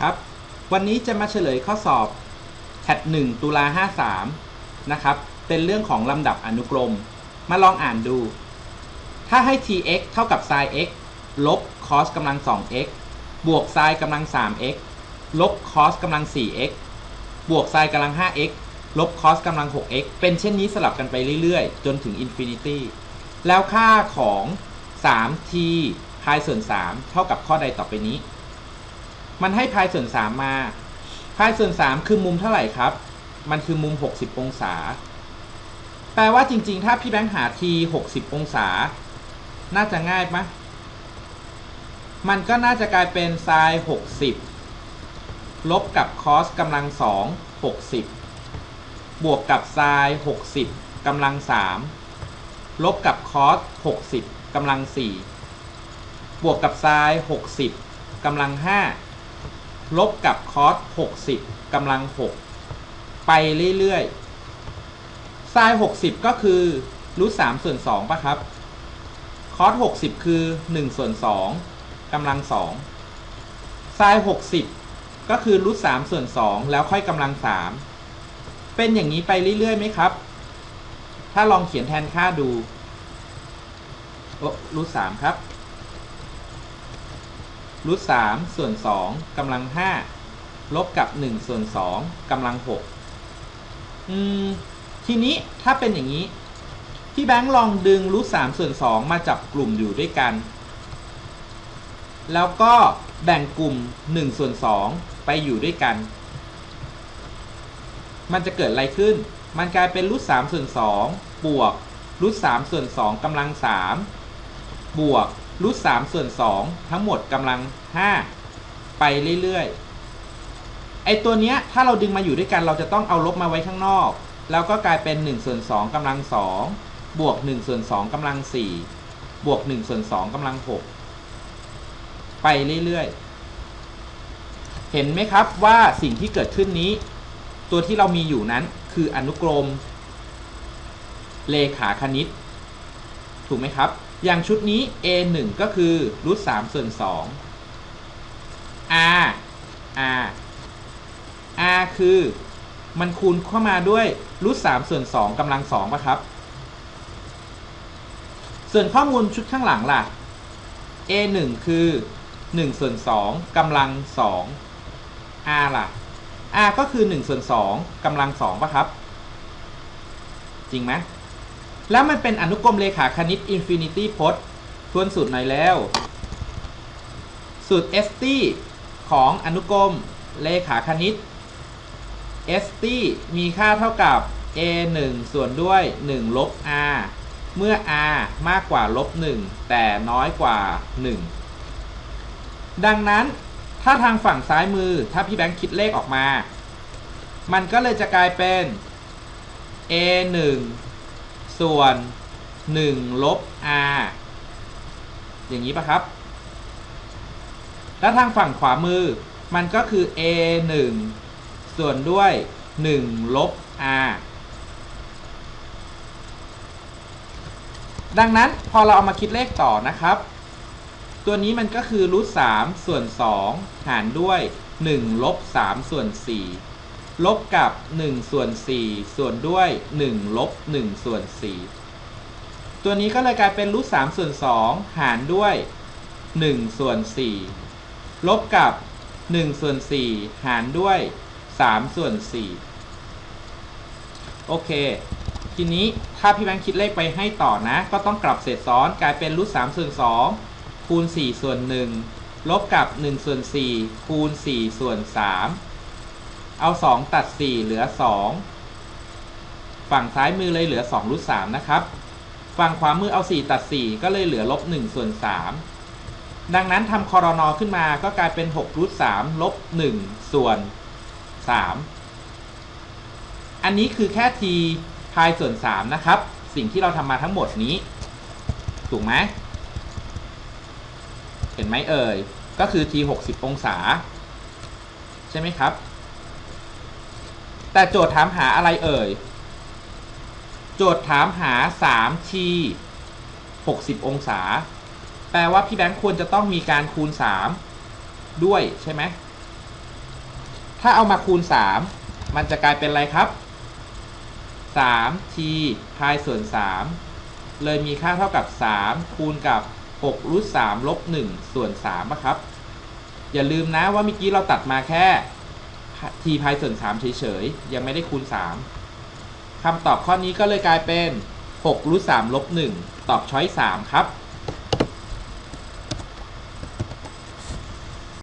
ครับ วันนี้จะมาเฉลยข้อสอบแพท1ตุลา53 นะครับ เป็นเรื่องของลำดับอนุกรม มาลองอ่านดู ถ้าให้ tx เท่ากับ sin x ลบ cos กำลัง 2x บวก sin กำลัง 3x ลบ cos กำลัง 4x บวก sin กำลัง 5x ลบ cos กำลัง 6x เป็นเช่นนี้สลับกันไปเรื่อยๆ จนถึง infinity แล้วค่าของ 3t พายส่วน 3 เท่ากับข้อใดต่อไปนี้ มันให้พายส่วน 3 มาพายส่วน 3 คือมุมเท่าไหร่ครับ มันคือมุม 60 องศา แปลว่าจริงๆ ถ้าพี่แบงค์หา t 60 องศา น่าจะง่ายปะมันก็น่าจะกลายเป็น sin 60 ลบกับ cos กำลัง 2 60 บวกกับ sin 60กำลัง 3 ลบกับ cos 60กำลัง 4 บวกกับ sin 60กำลัง 5 ลบกับ cos 60กำลัง 6 ไปเรื่อยๆ sin 60 ก็คือรูท3ส่วน2ป่ะครับ cos 60 คือ1ส่วน2กำลัง2 sin 60 ก็คือรูท3ส่วน 2 แล้วค่อยกำลัง 3 เป็นอย่างนี้ไปเรื่อยๆไหมครับ ถ้าลองเขียนแทนค่าดูโอ้รูท3ครับ รูท3ส่วน2กำลัง5ลบกับ1ส่วน2กำลัง6อืมทีนี้ถ้าเป็นอย่างนี้ พี่แบงค์ลองดึงรูท3ส่วน2มาจับกลุ่มอยู่ด้วยกัน แล้วก็แบ่งกลุ่ม1ส่วน2ไปอยู่ด้วยกัน มันจะเกิดอะไรขึ้น มันกลายเป็นรูท3ส่วน2บวกรูท3ส่วน2กำลัง3บวก รูท3ส่วน2ทั้งหมดกำลัง5ไปเรื่อยๆ ไอตัวเนี้ยถ้าเราดึงมาอยู่ด้วยกันเราจะต้องเอาลบมาไว้ข้างนอก แล้วก็กลายเป็น1ส่วน2กำลัง2บวก1ส่วน2กำลัง4บวก1ส่วน2กำลัง6ไปเรื่อยๆ เห็นไหมครับว่าสิ่งที่เกิดขึ้นนี้ ตัวที่เรามีอยู่นั้นคืออนุกรม เลขาคณิต ถูกไหมครับ อย่างชุดนี้ a 1ก็คือรูท3ส่วน2 r r r คือมันคูณเข้ามาด้วยรูท3ส่วน2กำลัง2ป่ะครับ ส่วนข้อมูลชุดข้างหลังล่ะ a 1คือ1ส่วน2กำลัง 2 r ล่ะ r ก็คือ1ส่วน2กำลัง2ป่ะครับ จริงไหม แล้วมันเป็นอนุกรมเลขาคณิตอินฟินิตี้พจน์ทวนสูตรหน่อยแล้ว สูตร st ของอนุกรมเลขาคณิต st มีค่าเท่ากับ a 1 ส่วนด้วย 1 ลบ r เมื่อ r มากกว่าลบ 1 แต่น้อยกว่า 1 ดังนั้นถ้าทางฝั่งซ้ายมือถ้าพี่แบงค์คิดเลขออกมา มันก็เลยจะกลายเป็น a 1 ส่วน 1 ลบ r อย่างนี้ปะครับ แล้วทางฝั่งขวามือมันก็คือ a 1ส่วนด้วย 1 ลบ r ดังนั้นพอเราเอามาคิดเลขต่อนะครับ ตัวนี้มันก็คือรูท3ส่วน 2 หารด้วย 1 ลบ 3 ส่วน 4 ลบกับ 1 ส่วน 4 ส่วนด้วย 1 ลบ 1 ส่วน 4 ตัวนี้ก็เลยกลายเป็นรูท3ส่วน 2 หารด้วย 1 ส่วน 4 ลบกับ 1 ส่วน 4 หารด้วย 3 ส่วน 4 โอเค ทีนี้ถ้าพี่แบงค์คิดเลขไปให้ต่อนะ ก็ต้องกลับเศษซ้อนกลายเป็นรูท3ส่วน 2 คูณ 4 ส่วน 1 ลบกับ 1 ส่วน 4 คูณ 4 ส่วน 3 เอา 2 ตัด 4 เหลือ 2 ฝั่งซ้ายมือเลยเหลือ2รูท3นะครับ ฝั่งขวามือเอา 4 ตัด 4 ก็เลยเหลือลบ1ส่วน 3 ดังนั้นทำคอรนอขึ้นมาก็กลายเป็น6รูท3ลบ1ส่วน 3 อันนี้คือแค่ t พายส่วน 3 นะครับ สิ่งที่เราทำมาทั้งหมดนี้ ถูกไหมเห็นไหมเอ่ย ก็คือ t 60 องศา ใช่ไหมครับ แต่โจทย์ถามหาอะไรเอ่ย โจทย์ถามหา 3t 60 องศา แปลว่าพี่แบงค์ควรจะต้องมีการคูณ 3 ด้วยใช่ไหม ถ้าเอามาคูณ 3 มันจะกลายเป็นอะไรครับ 3t พายส่วน 3 เลยมีค่าเท่ากับ 3 คูณกับ6รูท3ลบ1ส่วน3อะครับ อย่าลืมนะว่าเมื่อกี้เราตัดมาแค่ t พายส่วน 3 เฉยๆ ยังไม่ได้คูณ 3คำตอบข้อนี้ก็เลยกลายเป็น 6 รูท3ลบ 1 ตอบช้อย 3 ครับ